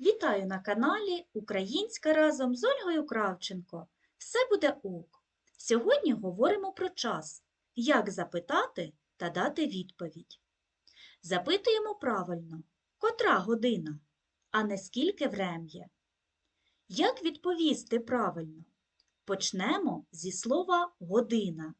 Вітаю на каналі Українська разом з Ольгою Кравченко. Все буде ок. Сьогодні говоримо про час. Як запитати та дати відповідь. Запитуємо правильно, котра година, а не скільки врем'є. Як відповісти правильно? Почнемо зі слова година.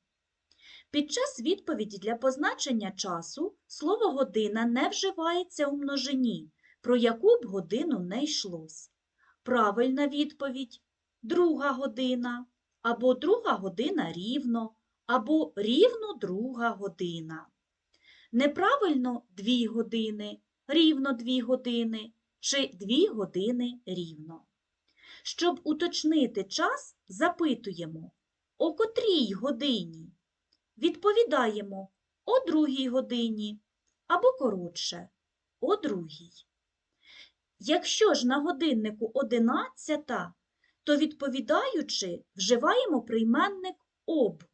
Під час відповіді для позначення часу слово година не вживається у множині, про яку б годину не йшлось. Правильна відповідь друга година, або друга година рівно, або рівно друга година. Неправильно дві години, рівно дві години чи дві години рівно. Щоб уточнити час, запитуємо, о котрій годині? Відповідаємо о другій годині або коротше о другій. Якщо ж на годиннику одинадцята, то відповідаючи, вживаємо прийменник об.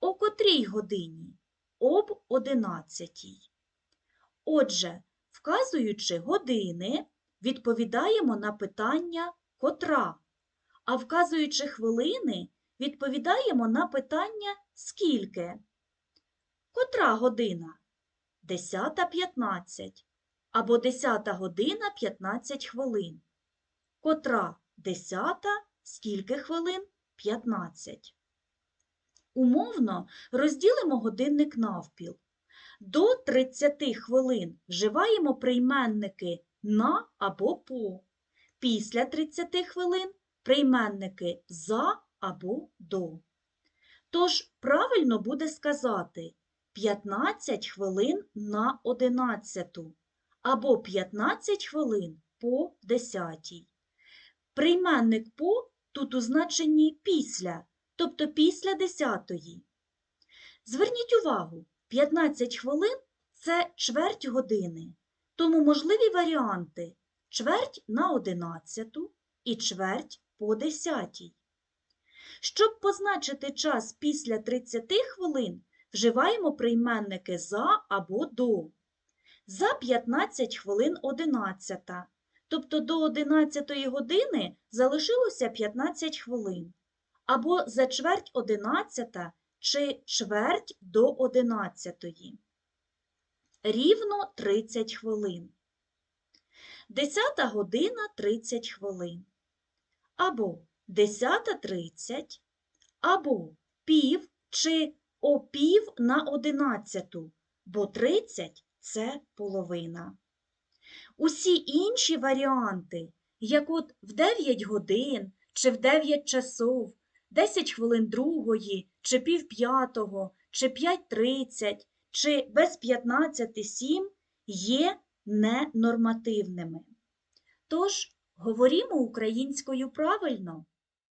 О котрій годині? Об одинадцятій. Отже, вказуючи години, відповідаємо на питання котра, а вказуючи хвилини, відповідаємо на питання скільки. Котра година? 10.15 або 10 година 15 хвилин. Котра 10, скільки хвилин? 15. Умовно розділимо годинник навпіл. До 30 хвилин вживаємо прийменники на або по. Після 30 хвилин прийменники за або до. Тож правильно буде сказати 15 хвилин на 11 або 15 хвилин по 10. Прийменник по тут у значенні після, тобто після 10. Зверніть увагу, 15 хвилин це чверть години, тому можливі варіанти чверть на 11 і чверть по 10. Щоб позначити час після 30 хвилин, вживаємо прийменники за або до. За 15 хвилин 11, тобто до 11 години залишилося 15 хвилин, або за чверть 11 чи чверть до 11. Рівно 30 хвилин. 10 година 30 хвилин. Або 10.30, або пів чи опів на 11, бо 30 – це половина. Усі інші варіанти, як от в 9 годин чи в 9 часов, 10 хвилин другої, чи пів п'ятого, чи 5.30, чи без 15.7, є ненормативними. Тож, говоримо українською правильно.